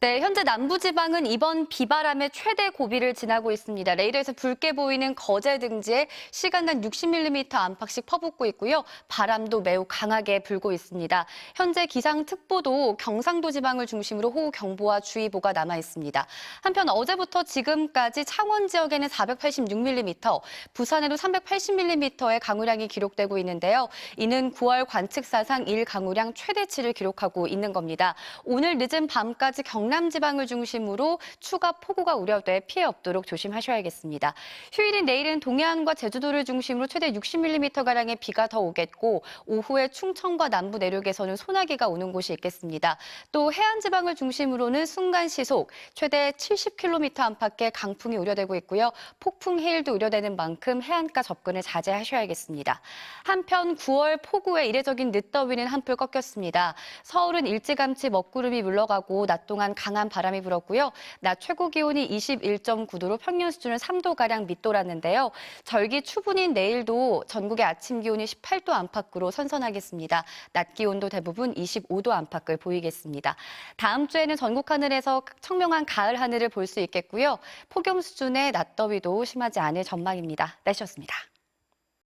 네, 현재 남부지방은 이번 비바람의 최대 고비를 지나고 있습니다. 레이더에서 붉게 보이는 거제 등지에 시간당 60mm 안팎씩 퍼붓고 있고요. 바람도 매우 강하게 불고 있습니다. 현재 기상특보도 경상도 지방을 중심으로 호우경보와 주의보가 남아 있습니다. 한편 어제부터 지금까지 창원 지역에는 486mm, 부산에도 380mm의 강우량이 기록되고 있는데요. 이는 9월 관측사상 1강우량 최대치를 기록하고 있는 겁니다. 오늘 늦은 밤까지 경남 지방을 중심으로 추가 폭우가 우려돼 피해 없도록 조심하셔야겠습니다. 휴일인 내일은 동해안과 제주도를 중심으로 최대 60mm가량의 비가 더 오겠고 오후에 충청과 남부 내륙에서는 소나기가 오는 곳이 있겠습니다. 또 해안 지방을 중심으로는 순간 시속 최대 70km 안팎의 강풍이 우려되고 있고요. 폭풍 해일도 우려되는 만큼 해안가 접근을 자제하셔야겠습니다. 한편 9월 폭우에 이례적인 늦더위는 한풀 꺾였습니다. 서울은 일찌감치 먹구름이 물러가고 낮 동안 강한 바람이 불었고요. 낮 최고 기온이 21.9도로 평년 수준을 3도가량 밑돌았는데요. 절기 추분인 내일도 전국의 아침 기온이 18도 안팎으로 선선하겠습니다. 낮 기온도 대부분 25도 안팎을 보이겠습니다. 다음 주에는 전국 하늘에서 청명한 가을 하늘을 볼 수 있겠고요. 폭염 수준의 낮더위도 심하지 않을 전망입니다. 날씨였습니다.